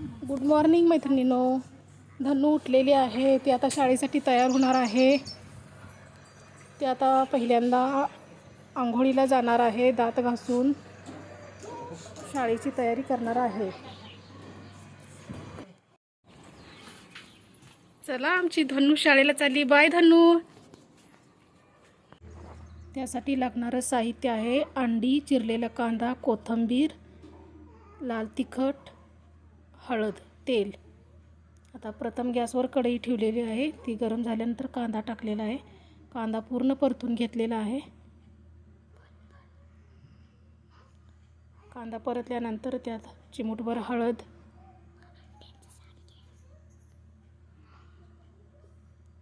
Good morning मैत्रिणीनो. धनू उठलेली आहे. ती आता शाळेसाठी तयार होणार आहे. ती आता पहिल्यांदा आंघोळीला जाणार आहे दात घासून. शाळेची तयारी करणार आहे. चला आमची धनू शाळेला चालली. बाय धनू. त्यासाठी लागणारं साहित्य आहे अंडी चिरलेला कांदा कोथिंबीर लाल तिखट हळद तेल. आता प्रथम गॅसवर कढई ठेवलेली आहे. ती गरम झाल्यानंतर कांदा टाकलेला आहे. कांदा पूर्ण परतून घेतलेला आहे. कांदा परतल्यानंतर त्यात चिमूटभर हळद.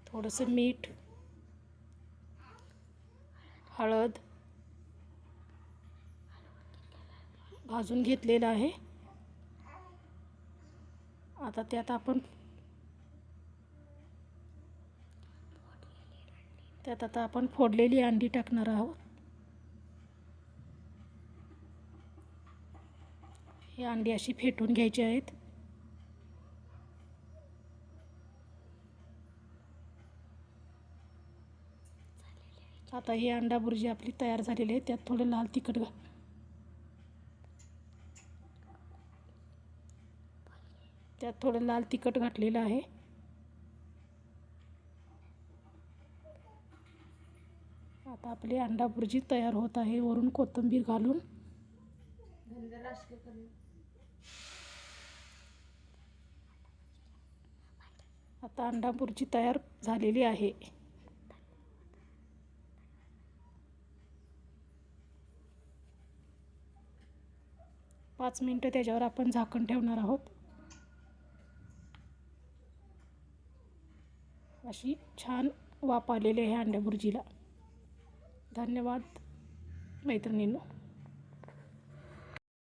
थोडंसं मीठ. हळद. भाजून घेतलेलं आहे. आता त्यात आपण त्यात आता आपण फोडलेली अंडी टाकणार आहोत. ही अंडी अशी फेटून घ्यायची आहेत. आता ही अंडा बुर्जी आपली तयार झालेली आहे. त्यात थोडं लाल तिखट घाल. त्यात थोडं लाल तिखट घातलेलं आहे. आता आपली अंडा भुर्जी तयार होत आहे. वरून कोथिंबीर घालून. आता अंडा भुर्जी तयार झालेली आहे. पाच मिनटं त्याच्यावर आपण झाकण ठेवणार आहोत. अशी छान वाप आलेली आहे अंड्या भुर्जीला धन्यवाद मैत्रिणींनो.